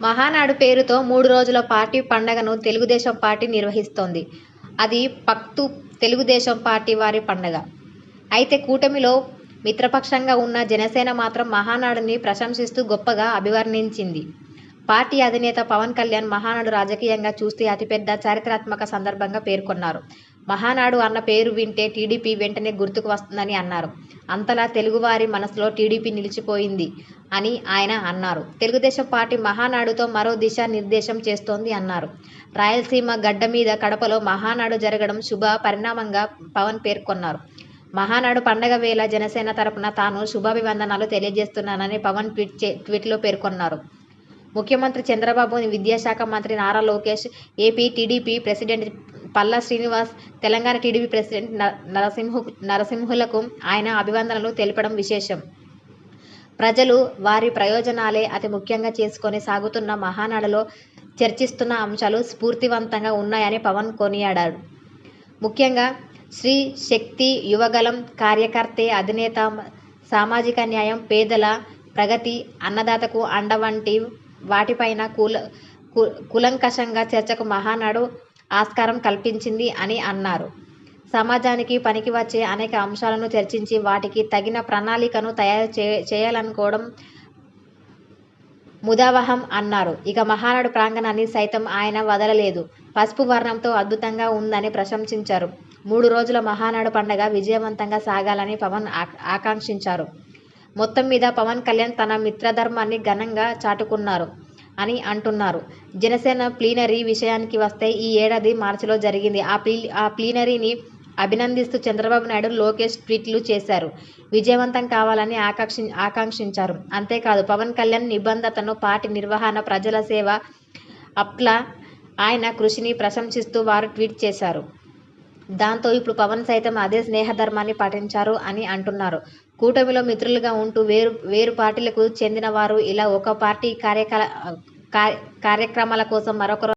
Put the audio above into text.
మహానాడు పేరుతో మూడు రోజుల పార్టీ పండగను తెలుగుదేశం పార్టీ నిర్వహిస్తోంది. అది పక్తు తెలుగుదేశం పార్టీ వారి పండగ. అయితే కూటమిలో మిత్రపక్షంగా ఉన్న జనసేన మాత్రం మహానాడుని ప్రశంసిస్తూ గొప్పగా అభివర్ణించింది. పార్టీ అధినేత పవన్ కళ్యాణ్ మహానాడు రాజకీయంగా చూస్తే అతిపెద్ద చారిత్రాత్మక సందర్భంగా పేర్కొన్నారు. మహానాడు అన్న పేరు వింటే టీడీపీ వెంటనే గుర్తుకు వస్తుందని అన్నారు. అంతలా తెలుగువారి మనసులో టీడీపీ నిలిచిపోయింది అని ఆయన అన్నారు. తెలుగుదేశం పార్టీ మహానాడుతో మరో దిశా నిర్దేశం చేస్తోంది అన్నారు. రాయలసీమ గడ్డ మీద కడపలో మహానాడు జరగడం శుభ పరిణామంగా పవన్ పేర్కొన్నారు. మహానాడు పండగ వేళ జనసేన తరపున తాను శుభాభివందనాలు తెలియజేస్తున్నానని పవన్ ట్వీట్ చే ట్వీట్లో పేర్కొన్నారు. ముఖ్యమంత్రి చంద్రబాబు, విద్యాశాఖ మంత్రి Nara Lokesh, AP TDP president Palla Srinivas, Telangana TDP president Narasimhu నరసింహులకు ఆయన అభివందనలు తెలపడం విశేషం. ప్రజలు వారి ప్రయోజనాలే అతి ముఖ్యంగా చేసుకొని సాగుతున్న మహానాడలో చర్చిస్తున్న అంశాలు స్ఫూర్తివంతంగా ఉన్నాయని పవన్ కొనియాడారు. ముఖ్యంగా స్త్రీ శక్తి, యువగళం కార్యకర్తే అధినేత, సామాజిక న్యాయం, పేదల ప్రగతి, అన్నదాతకు అండ వంటి వాటిపైన కుల కులంకషంగా చర్చకు మహానాడు ఆస్కారం కల్పించింది అని అన్నారు. సమాజానికి పనికి వచ్చే అనేక అంశాలను చర్చించి వాటికి తగిన ప్రణాళికను తయారు చే చేయాలనుకోవడం ముదావహం అన్నారు. ఇక మహానాడు ప్రాంగణాన్ని సైతం ఆయన వదలలేదు. పసుపు వర్ణంతో అద్భుతంగా ఉందని ప్రశంసించారు. మూడు రోజుల మహానాడు పండగ విజయవంతంగా సాగాలని పవన్ ఆకాంక్షించారు. మొత్తం మీద పవన్ కళ్యాణ్ తన మిత్రధర్మాన్ని ఘనంగా చాటుకున్నారు అని అంటున్నారు. జనసేన ప్లీనరీ విషయానికి వస్తే ఈ ఏడాది మార్చిలో జరిగింది. ఆ ప్లీ ఆ ప్లీనరీని అభినందిస్తూ చంద్రబాబు నాయుడు, లోకేష్ ట్వీట్లు చేశారు. విజయవంతం కావాలని ఆకాంక్షించారు. అంతేకాదు పవన్ కళ్యాణ్ నిబంధతను పార్టీ నిర్వహణ, ప్రజల సేవ అప్ల ఆయన కృషిని ప్రశంసిస్తూ వారు ట్వీట్ చేశారు. దాంతో ఇప్పుడు పవన్ సైతం అదే స్నేహధర్మాన్ని పాటించారు అని అంటున్నారు. కూటమిలో మిత్రులుగా ఉంటూ వేరు వేరు పార్టీలకు చెందిన వారు ఇలా ఒక పార్టీ కార్యకలా కార్యక్రమాల కోసం మరొకరు